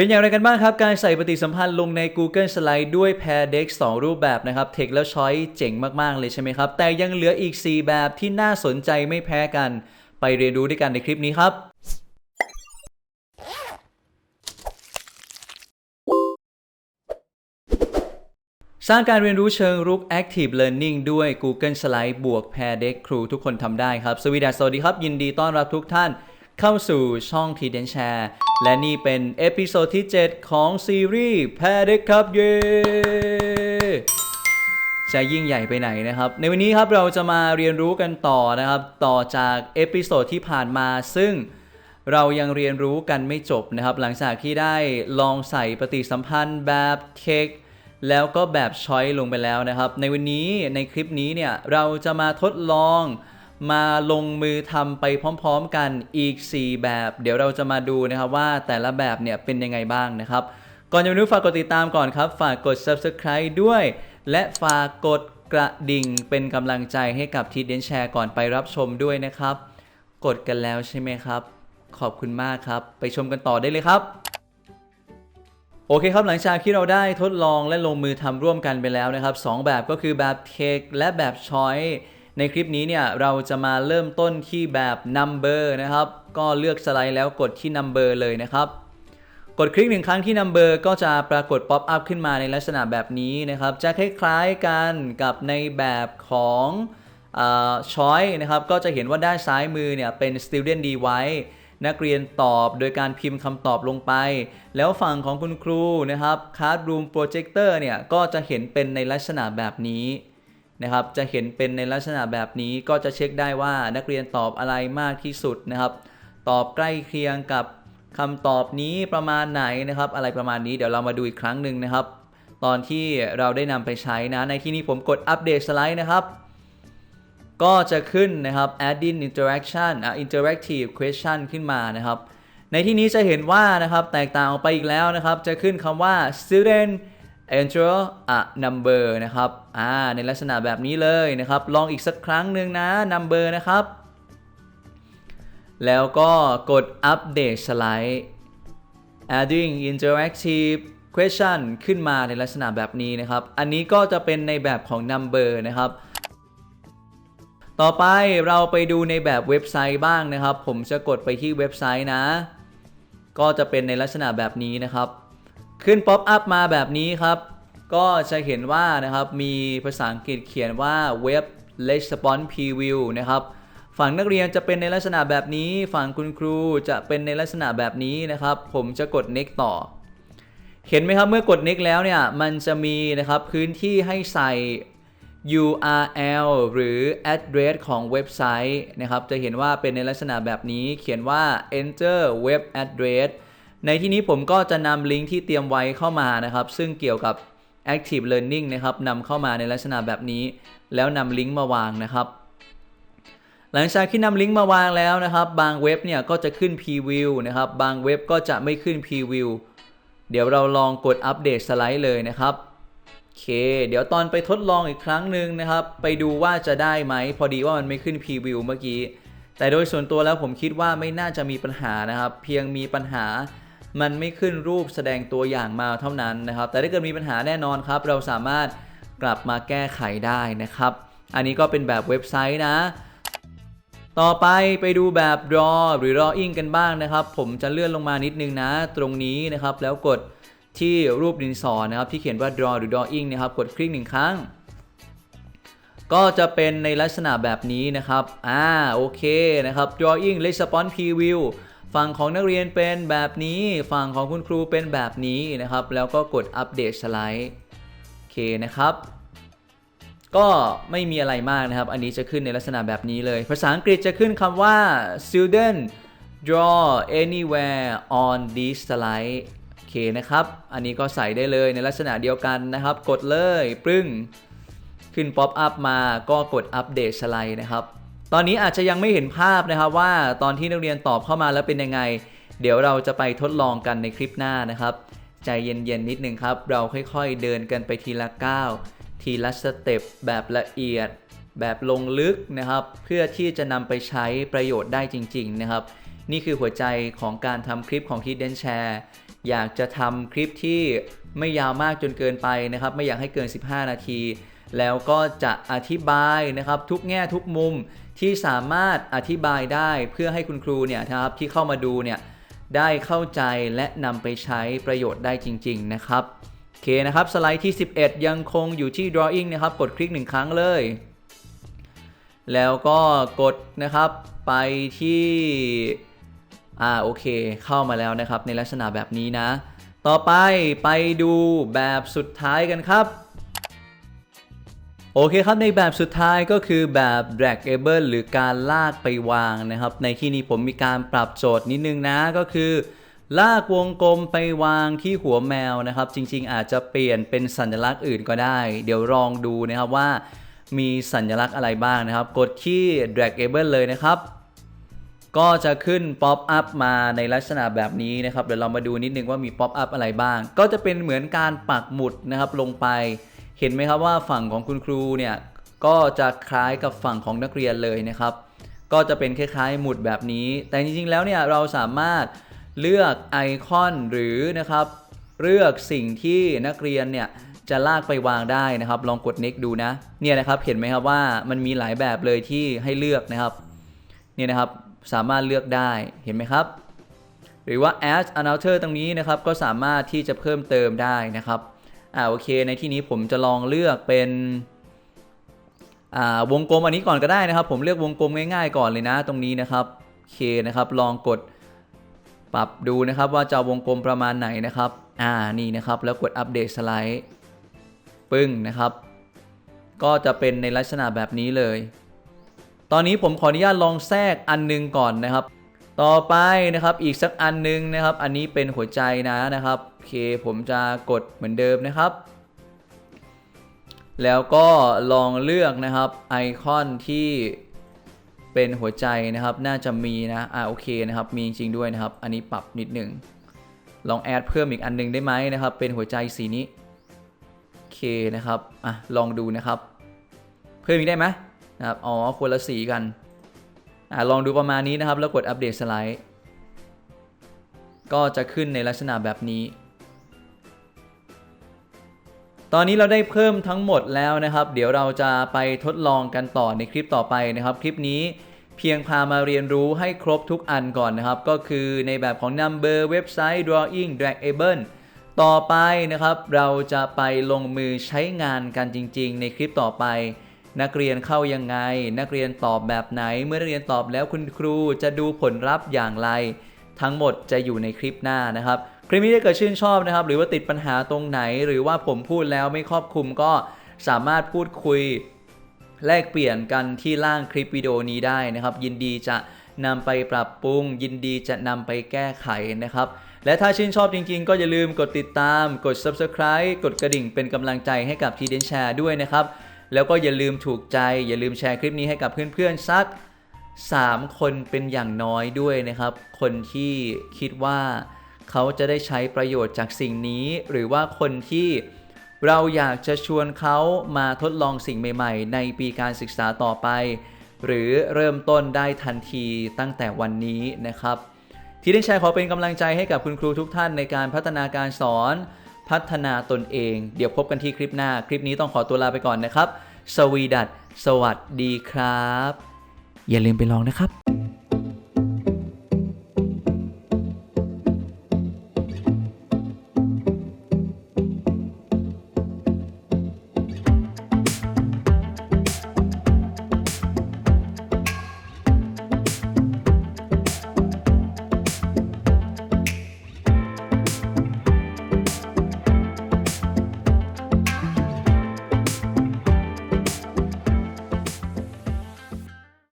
เป็นอย่างไรกันบ้างครับ การใส่ปฏิสัมพันธ์ลงใน Google Slide ด้วย Pair Deck 2 รูปแบบนะครับ เทคแล้วช้อยเจ๋งมาก ๆ เลยใช่ไหมครับ แต่ยังเหลืออีก 4 แบบที่น่าสนใจไม่แพ้กัน ไปเรียนรู้ด้วยกันในคลิปนี้ครับสร้างการเรียนรู้เชิงรุก Active Learning ด้วย Google Slide บวก Pair Deck ครูทุกคนทำได้ครับ สวีดัสสวัสดีครับ ยินดีต้อนรับทุกท่าน เข้าสู่ช่อง t d e n Share และนี่เป็นเอพิโซดที่ 7 ของซีรีส์ Pair Deck ครับเย้จะยิ่งใหญ่ไปไหนนะครับ ในวันนี้ครับเราจะมาเรียนรู้กันต่อนะครับ ต่อจากเอพิโซดที่ผ่านมาซึ่งเรายังเรียนรู้กันไม่จบนะครับ หลังจากที่ได้ลองใส่ปฏิสัมพันธ์แบบเทคแล้วก็แบบช้อยลงไปแล้วนะครับ ในวันนี้ในคลิปนี้เนี่ยเราจะมาทดลอง มาลงมือทำไปพร้อมๆกันอีก 4 แบบ เดี๋ยวเราจะมาดูนะครับว่าแต่ละแบบเนี่ยเป็นยังไงบ้างนะครับ ก่อนจะไปดูฝากกดติดตามก่อนครับ ฝากกด subscribe ด้วย และฝากกดกระดิ่งเป็นกำลังใจให้กับทีเดนแชร์ก่อนไปรับชมด้วยนะครับ กดกันแล้วใช่ไหมครับ ขอบคุณมากครับ ไปชมกันต่อได้เลยครับโอเคครับหลังจากที่เราได้ทดลองและลงมือทำร่วมกันไปแล้วนะครับสองแบบก็คือแบบเทคและแบบช้อย ในคลิปนี้เนี่ยเราจะมาเริ่มต้นที่แบบ number นะครับ ก็เลือกสไลด์แล้วกดที่ number เลยนะครับ กดคลิกหนึ่งครั้งที่ number ก็จะปรากฏ pop up ขึ้นมาในลักษณะแบบนี้นะครับ จะคล้ายๆกันกับในแบบของช้อยนะครับ ก็จะเห็นว่าด้านซ้ายมือเนี่ยเป็น student device นักเรียนตอบโดยการพิมพ์คำตอบลงไป แล้วฝั่งของคุณครูนะครับ Classroom Projector เนี่ยก็จะเห็นเป็นในลักษณะแบบนี้ นะครับ จะเห็นเป็นในลักษณะแบบนี้ก็จะเช็คได้ว่านักเรียนตอบอะไรมากที่สุดนะครับ ตอบใกล้เคียงกับคำตอบนี้ประมาณไหนนะครับ อะไรประมาณนี้เดี๋ยวเรามาดูอีกครั้งหนึ่งนะครับ ตอนที่เราได้นำไปใช้นะ ในที่นี้ผมกดอัปเดตสไลด์นะครับ ก็จะขึ้นนะครับ add-in interaction อะ interactive question ขึ้นมานะครับ ในที่นี้จะเห็นว่านะครับแตกต่างออกไปอีกแล้วนะครับ จะขึ้นคำว่า student enter a number นะครับอ่าในลักษณะแบบนี้เลยนะครับ ลองอีกสักครั้งหนึ่งนะ number นะครับ แล้วก็กดอัปเดตสไลด์ adding interactive question ขึ้นมาในลักษณะแบบนี้นะครับ อันนี้ก็จะเป็นในแบบของ number นะครับต่อไปเราไปดูในแบบเว็บไซต์บ้างนะครับ ผมจะกดไปที่เว็บไซต์นะ ก็จะเป็นในลักษณะแบบนี้นะครับ ขึ้นป๊อปอัพมาแบบนี้ครับ ก็จะเห็นว่านะครับมีภาษาอังกฤษเขียนว่า Web Response Preview นะครับฝั่งนักเรียนจะเป็นในลักษณะแบบนี้ ฝั่งคุณครูจะเป็นในลักษณะแบบนี้นะครับ ผมจะกด next ต่อ เห็นไหมครับเมื่อกด next แล้วเนี่ย มันจะมีนะครับพื้นที่ให้ใส่ URL หรือ address ของเว็บไซต์นะครับ จะเห็นว่าเป็นในลักษณะแบบนี้ เขียนว่า enter web address ในที่นี้ผมก็จะนำลิงก์ที่เตรียมไว้เข้ามานะครับ ซึ่งเกี่ยวกับ active learning นะครับนำเข้ามาในลักษณะแบบนี้ แล้วนำลิงก์มาวางนะครับ หลังจากที่นำลิงก์มาวางแล้วนะครับ บางเว็บเนี่ยก็จะขึ้น preview นะครับ บางเว็บก็จะไม่ขึ้น preview เดี๋ยวเราลองกดอัปเดตสไลด์เลยนะครับโอเค เดี๋ยวตอนไปทดลองอีกครั้งหนึ่งนะครับ ไปดูว่าจะได้ไหม พอดีว่ามันไม่ขึ้นพรีวิวเมื่อกี้ แต่โดยส่วนตัวแล้วผมคิดว่าไม่น่าจะมีปัญหานะครับ เพียงมีปัญหา มันไม่ขึ้นรูปแสดงตัวอย่างมาเท่านั้นนะครับ แต่ถ้าเกิดมีปัญหาแน่นอนครับ เราสามารถกลับมาแก้ไขได้นะครับ อันนี้ก็เป็นแบบเว็บไซต์นะ ต่อไปไปดูแบบ draw หรือ drawing กันบ้างนะครับ ผมจะเลื่อนลงมานิดนึงนะ ตรงนี้นะครับ แล้วกดที่รูปดินสอนะครับ ที่เขียนว่า draw หรือ drawing นะครับ กดคลิกหนึ่งครั้ง ก็จะเป็นในลักษณะแบบนี้นะครับ อ่า โอเคนะครับ drawing response preview ฝั่งของนักเรียนเป็นแบบนี้ ฝั่งของคุณครูเป็นแบบนี้นะครับ แล้วก็กดอัปเดตสไลด์โอเคนะครับ ก็ไม่มีอะไรมากนะครับ อันนี้จะขึ้นในลักษณะแบบนี้เลย ภาษาอังกฤษจะขึ้นคำว่า student draw anywhere on this slide โอเคนะครับ อันนี้ก็ใส่ได้เลยในลักษณะเดียวกันนะครับ กดเลยปึ้ง ขึ้นป๊อปอัพมาก็กดอัปเดตสไลด์นะครับ ตอนนี้อาจจะยังไม่เห็นภาพนะครับว่าตอนที่นักเรียนตอบเข้ามาแล้วเป็นยังไง เดี๋ยวเราจะไปทดลองกันในคลิปหน้านะครับ ใจเย็นๆนิดนึงครับ เราค่อยๆเดินกันไปทีละก้าวทีละสเต็ปแบบละเอียด แบบลงลึกนะครับ เพื่อที่จะนำไปใช้ประโยชน์ได้จริง ๆ นะครับ นี่คือหัวใจของการทำคลิปของ Hidden Share อยากจะทำคลิปที่ไม่ยาวมากจนเกินไปนะครับ ไม่อยากให้เกิน 15 นาที แล้วก็จะอธิบายนะครับทุกแง่ทุกมุม ที่สามารถอธิบายได้เพื่อให้คุณครูเนี่ยนะครับที่เข้ามาดูเนี่ยได้เข้าใจและนำไปใช้ประโยชน์ได้จริง ๆ นะครับโอเคนะครับสไลด์ที่ 11 ยังคงอยู่ที่ drawing นะครับ กดคลิกหนึ่งครั้งเลย แล้วก็กดนะครับไปที่อ่าโอเค เข้ามาแล้วนะครับในลักษณะแบบนี้นะ ต่อไปไปดูแบบสุดท้ายกันครับ โอเคครับในแบบสุดท้ายก็คือแบบ dragable หรือการลากไปวางนะครับ ในที่นี้ผมมีการปรับโจทย์นิดนึงนะก็คือ ลากวงกลมไปวางที่หัวแมวนะครับ จริงๆ อาจจะเปลี่ยนเป็นสัญลักษณ์อื่นก็ได้ เดี๋ยวลองดูนะครับว่า มีสัญลักษณ์อะไรบ้างนะครับ กดที่ dragable เลยนะครับ ก็จะขึ้นป๊อปอัพมาในลักษณะแบบนี้นะครับเดี๋ยวเรามาดูนิดนึงว่ามีป๊อปอัพอะไรบ้าง ก็จะเป็นเหมือนการปักหมุดนะครับลงไป เห็นไหมครับว่าฝั่งของคุณครูเนี่ยก็จะคล้ายกับฝั่งของนักเรียนเลยนะครับ ก็จะเป็นคล้ายๆหมุดแบบนี้ แต่จริงๆแล้วเนี่ยเราสามารถเลือกไอคอนหรือนะครับ เลือกสิ่งที่นักเรียนเนี่ยจะลากไปวางได้นะครับ ลองกด next ดูนะ เนี่ยนะครับเห็นไหมครับว่ามันมีหลายแบบเลยที่ให้เลือกนะครับ เนี่ยนะครับสามารถเลือกได้เห็นไหมครับ หรือว่า add another ตรงนี้นะครับก็สามารถที่จะเพิ่มเติมได้นะครับ อ่าโอเค ในที่นี้ผมจะลองเลือกเป็นอ่าวงกลมอันนี้ก่อนก็ได้นะครับ ผมเลือกวงกลมง่ายๆก่อนเลยนะ ตรงนี้นะครับโอเคนะครับ ลองกดปรับดูนะครับว่าจะวงกลมประมาณไหนนะครับ อ่านี่นะครับ แล้วกดอัปเดตสไลด์ปึ้งนะครับ ก็จะเป็นในลักษณะแบบนี้เลย ตอนนี้ผมขออนุญาตลองแทรกอันหนึงก่อนนะครับ ต่อไปนะครับอีกสักอันหนึงนะครับ อันนี้เป็นหัวใจนะนะครับ อเคผมจะกดเหมือนเดิมนะครับ แล้วก็ลองเลือกนะครับไอคอนที่เป็นหัวใจนะครับ น่าจะมีนะอ่าโอเคนะครับ มีจริงด้วยนะครับ อันนี้ปรับนิดหนึ่งลองแอดเพิ่มอีกอันหนึงได้ไหมนะครับ เป็นหัวใจสีนี้โอเคนะครับอะลองดูนะครับ เพิ่มอีกได้ไหมนะครับอ๋อคนละสีกันอ่าลองดูประมาณนี้นะครับ แล้วกดอัปเดตสไลด์ก็จะขึ้นในลักษณะแบบนี้ ตอนนี้เราได้เพิ่มทั้งหมดแล้วนะครับ เดี๋ยวเราจะไปทดลองกันต่อในคลิปต่อไปนะครับ คลิปนี้เพียงพามาเรียนรู้ให้ครบทุกอันก่อนนะครับ ก็คือในแบบของ Number เว็บไซต์ Drawing Dragable ต่อไปนะครับ เราจะไปลงมือใช้งานกันจริง ๆ ในคลิปต่อไป นักเรียนเข้ายังไง นักเรียนตอบแบบไหน เมื่อนักเรียนตอบแล้วคุณครูจะดูผลลัพธ์อย่างไร ทั้งหมดจะอยู่ในคลิปหน้านะครับ คลิปนี้ถ้าเกิดชื่นชอบนะครับ หรือว่าติดปัญหาตรงไหน หรือว่าผมพูดแล้วไม่ครอบคลุมก็สามารถพูดคุยแลกเปลี่ยนกันที่ล่างคลิปวิดีโอนี้ได้นะครับ ยินดีจะนำไปปรับปรุง ยินดีจะนำไปแก้ไขนะครับ และถ้าชื่นชอบจริงๆ ก็อย่าลืมกดติดตาม กด subscribe กดกระดิ่งเป็นกำลังใจให้กับทีเดนแชร์ด้วยนะครับ แล้วก็อย่าลืมถูกใจ อย่าลืมแชร์คลิปนี้ให้กับเพื่อนๆสัก 3 คนเป็นอย่างน้อยด้วยนะครับ คนที่คิดว่า เขาจะได้ใช้ประโยชน์จากสิ่งนี้ หรือว่าคนที่เราอยากจะชวนเขามาทดลองสิ่งใหม่ๆ ในปีการศึกษาต่อไป หรือเริ่มต้นได้ทันทีตั้งแต่วันนี้นะครับ ที่ได้แชร์ขอเป็นกำลังใจให้กับคุณครูทุกท่านในการพัฒนาการสอน พัฒนาตนเอง เดี๋ยวพบกันที่คลิปหน้า คลิปนี้ต้องขอตัวลาไปก่อนนะครับ สวีดัตสวัสดีครับ อย่าลืมไปลองนะครับ